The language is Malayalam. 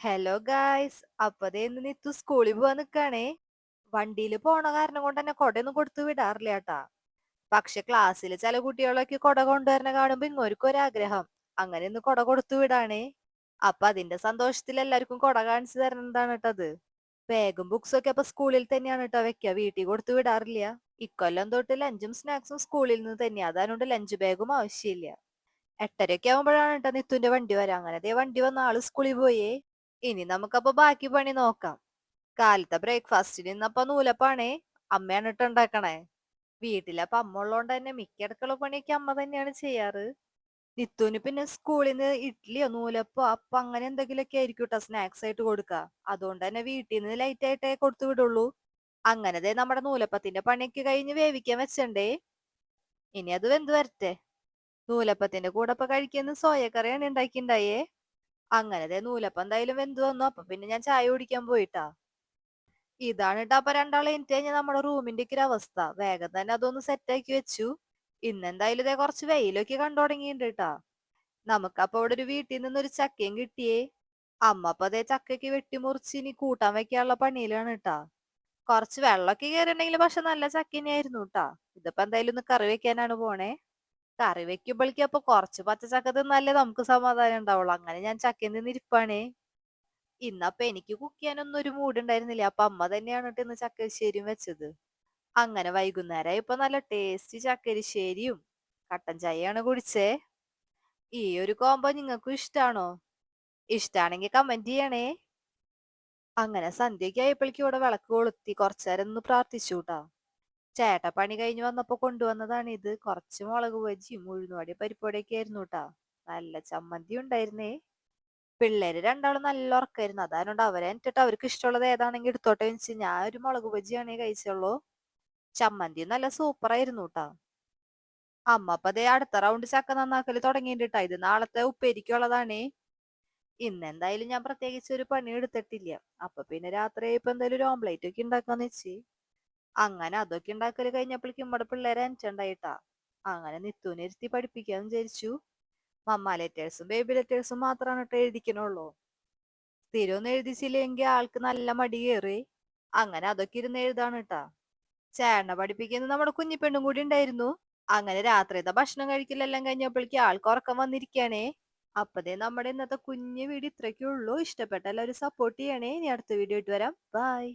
ഹലോ ഗായ്സ് അപ്പതേ ഇന്ന് നിത്തു സ്കൂളിൽ പോവാൻ നിക്കാണേ. വണ്ടിയിൽ പോണ കാരണം കൊണ്ട് തന്നെ കൊടയൊന്നും കൊടുത്തു വിടാറില്ല കേട്ടാ പക്ഷെ ക്ലാസ്സിൽ ചില കുട്ടികളൊക്കെ കൊട കൊണ്ടുവരണ കാണുമ്പോ ഇങ്ങോർക്കും ഒരാഗ്രഹം. അങ്ങനെ ഇന്ന് കൊട കൊടുത്തു വിടാണേ. അപ്പൊ അതിന്റെ സന്തോഷത്തിൽ എല്ലാവർക്കും കൊട കാണിച്ചു തരണതാണ് കേട്ടത് ബാഗും ബുക്സും ഒക്കെ അപ്പൊ സ്കൂളിൽ തന്നെയാണ് കേട്ടോ വെക്ക. വീട്ടിൽ കൊടുത്തു വിടാറില്ല. ഇക്കൊല്ലം തൊട്ട് ലഞ്ചും സ്നാക്സും സ്കൂളിൽ നിന്ന് തന്നെ അതായത് ലഞ്ച് ബാഗും ആവശ്യമില്ല. എട്ടരയൊക്കെ ആവുമ്പോഴാണ് കേട്ടോ നിത്തുന്റെ വണ്ടി വരാം. അങ്ങനെ അതേ വണ്ടി വന്ന ആൾ സ്കൂളിൽ പോയേ. ഇനി നമുക്കപ്പോ ബാക്കി പണി നോക്കാം. കാലത്തെ ബ്രേക്ക്ഫാസ്റ്റിന് നിന്നപ്പോ നൂലപ്പാണേ അമ്മയാണ് ഇട്ട് ഉണ്ടാക്കണേ. വീട്ടിലപ്പൊ അമ്മ ഉള്ളോണ്ട് തന്നെ മിക്ക അടുക്കള പണിയൊക്കെ അമ്മ തന്നെയാണ് ചെയ്യാറ്. നിത്തുന് പിന്നെ സ്കൂളിൽ നിന്ന് നൂലപ്പോ അപ്പൊ അങ്ങനെ എന്തെങ്കിലുമൊക്കെ ആയിരിക്കും കേട്ടോ സ്നാക്സ് ആയിട്ട് കൊടുക്കുക അതുകൊണ്ട് തന്നെ വീട്ടിൽ നിന്ന് ലൈറ്റ് ആയിട്ടേ കൊടുത്തു വിടുള്ളൂ. അങ്ങനെ ദേ നമ്മുടെ നൂലപ്പത്തിന്റെ പണിയൊക്കെ കഴിഞ്ഞ് വേവിക്കാൻ വെച്ചണ്ടേ. ഇനി അത് വെന്ത് വരട്ടെ. നൂലപ്പത്തിന്റെ കൂടെ ഇപ്പൊ കഴിക്കുന്ന സോയക്കറിയാണ് ഉണ്ടാക്കിണ്ടായേ. അങ്ങനെ. ദേ നൂലപ്പം എന്തായാലും വെന്ത് വന്നു. അപ്പൊ പിന്നെ ഞാൻ ചായ കുടിക്കാൻ പോയിട്ടാ. ഇതാണ് കേട്ടോ അപ്പൊ രണ്ടാളെ എനിക്ക് കഴിഞ്ഞാൽ നമ്മുടെ റൂമിന്റെ ഒക്കെ അവസ്ഥ. വേഗം തന്നെ അതൊന്ന് സെറ്റ് ആക്കി വെച്ചു. ഇന്നെന്തായാലും ഇതേ കുറച്ച് വെയിലൊക്കെ കണ്ടു തുടങ്ങിയിട്ടുണ്ട് കേട്ടാ നമുക്കപ്പോ ഇവിടെ ഒരു വീട്ടിൽ നിന്ന് ഒരു ചക്കയും കിട്ടിയേ. അമ്മ അപ്പൊ അതേ ചക്കയ്ക്ക് വെട്ടിമുറിച്ച് ഇനി കൂട്ടാൻ വെക്കാനുള്ള പണിയിലാണ് കേട്ടാ കുറച്ച് വെള്ളമൊക്കെ കയറിണ്ടെങ്കിൽ പക്ഷെ നല്ല ചക്ക ആയിരുന്നു കേട്ടാ ഇതിപ്പോ എന്തായാലും ഒന്ന് കറി വെക്കാനാണ് പോണേ. കറി വെക്കുമ്പോഴേക്കും അപ്പൊ കുറച്ച് പച്ചച്ചക്ക തിന്നാലേ നമുക്ക് സമാധാനം ഉണ്ടാവുള്ളൂ. അങ്ങനെ ഞാൻ ചക്കയിൽ നിന്ന് ഇന്നപ്പൊ എനിക്ക് കുക്ക് ചെയ്യാനൊന്നും ഒരു മൂഡ് ഉണ്ടായിരുന്നില്ല. അപ്പൊ അമ്മ തന്നെയാണ് ഇന്ന് ചക്കരിശ്ശേരിയും വെച്ചത്. അങ്ങനെ വൈകുന്നേരം ഇപ്പൊ നല്ല ടേസ്റ്റി ചക്കരിശ്ശേരിയും കട്ടൻ ചായയാണ് കുടിച്ചേ. ഈ ഒരു കോംബോ നിങ്ങൾക്കും ഇഷ്ടാണോ? ഇഷ്ടാണെങ്കിൽ കമന്റ് ചെയ്യണേ. അങ്ങനെ സന്ധ്യയ്ക്ക് ആയപ്പോഴേക്കും ഇവിടെ വിളക്ക് കൊളുത്തി. കുറച്ചേരം ഒന്ന് പ്രാർത്ഥിച്ചു കേട്ടാ. ചേട്ട പണി കഴിഞ്ഞ് വന്നപ്പോ കൊണ്ടുവന്നതാണ് ഇത്. കുറച്ച് മുളക് ബജിയും ഉഴുന്നുവടി പരിപ്പുവടിയൊക്കെ ആയിരുന്നു കേട്ടാ നല്ല ചമ്മന്തി ഉണ്ടായിരുന്നേ. പിള്ളേര് രണ്ടാളും നല്ല ഉറക്കായിരുന്നു. അതായത് അവരെ എന്നിട്ട് അവർക്ക് ഇഷ്ടമുള്ളത് ഏതാണെങ്കിൽ എടുത്തോട്ടെ വെച്ച് ഞാൻ ഒരു മുളക് ബജിയാണേ കഴിച്ചുള്ളൂ. ചമ്മന്തി നല്ല സൂപ്പർ ആയിരുന്നു കേട്ടാ അമ്മ അപ്പൊ അതേ അടുത്ത റൗണ്ട് ചക്ക നന്നാക്കൽ തുടങ്ങിയിട്ടാ ഇത് നാളത്തെ ഉപ്പേരിക്കുള്ളതാണേ. ഇന്ന് എന്തായാലും ഞാൻ പ്രത്യേകിച്ച് ഒരു പണി എടുത്തിട്ടില്ല. അപ്പൊ പിന്നെ രാത്രി ഇപ്പൊ എന്തായാലും ഒരു ഓംലെറ്റ് ഒക്കെ ഉണ്ടാക്കാന്ന് വെച്ച്. അങ്ങനെ അതൊക്കെ ഉണ്ടാക്കൽ കഴിഞ്ഞപ്പോഴേക്കും നമ്മുടെ പിള്ളേരെ അനച്ചുണ്ടായിട്ടാ അങ്ങനെ നിത്തുവിനെ ഇരുത്തി പഠിപ്പിക്കാന്ന് വിചാരിച്ചു. മമ്മ ലെറ്റേഴ്സും ബേബി ലെറ്റേഴ്സും മാത്രമാണ് കേട്ടോ എഴുതിക്കണുള്ളൂ. സ്ഥിരം എഴുതിച്ചില്ലെങ്കിൽ ആൾക്ക് നല്ല മടി കയറി അങ്ങനെ അതൊക്കെ ഇരുന്ന് എഴുതാണ് കേട്ടാ ചേട്ടനെ പഠിപ്പിക്കുന്നത് നമ്മുടെ കുഞ്ഞിപ്പെണ്ണും കൂടി ഉണ്ടായിരുന്നു. അങ്ങനെ രാത്രിയത്തെ ഭക്ഷണം കഴിക്കലെല്ലാം കഴിഞ്ഞപ്പോഴേക്കും ആൾക്ക് ഉറക്കം വന്നിരിക്കുകയാണേ അപ്പതേ നമ്മുടെ ഇന്നത്തെ കുഞ്ഞു വീഡിയോ ഇത്രയ്ക്കേ ഉള്ളൂ. ഇഷ്ടപ്പെട്ട എല്ലാവരും സപ്പോർട്ട് ചെയ്യണേ. ഇനി അടുത്ത വീഡിയോ ഇട്ട് വരാം. ബൈ